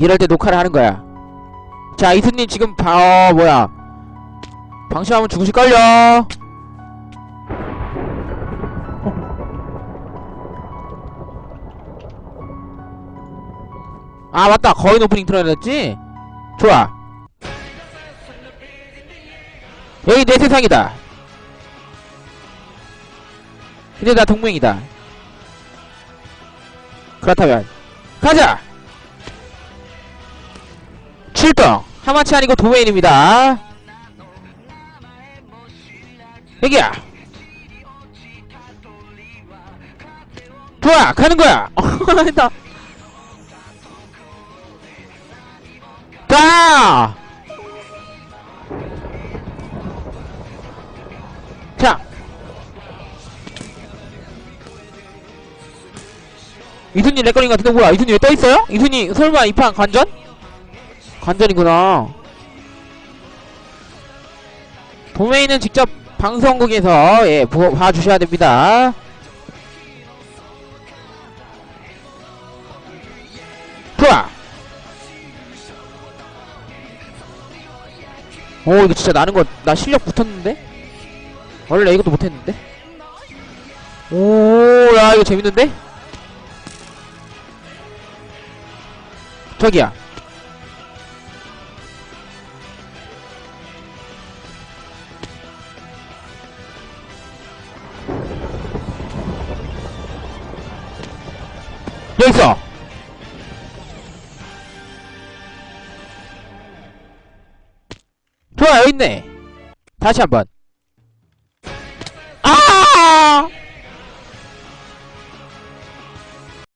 이럴 때 녹화를 하는 거야. 자, 이수님 지금 바, 어, 뭐야. 방심하면 죽으실걸요? 아, 맞다. 거인 오프닝 틀어야 됐지? 좋아. 여기 내 세상이다. 근데 나 동맹이다. 그렇다면, 가자! 출동! 하마치 아니고 도메인입니다. 여기야! 좋아! 가는 거야! 나. 자! 자! 이순이 것 같은데 뭐야 이순이 왜 떠있어요? 이순이 설마 이 판 관전? 관전이구나 도메인은 직접 방송국에서 예 보, 봐주셔야 됩니다 좋아 오 이거 진짜 나는 거 나 실력 붙었는데? 원래 이것도 못했는데? 오야 이거 재밌는데? 저기야 있어. 좋아 여기 있네. 다시 한번. 아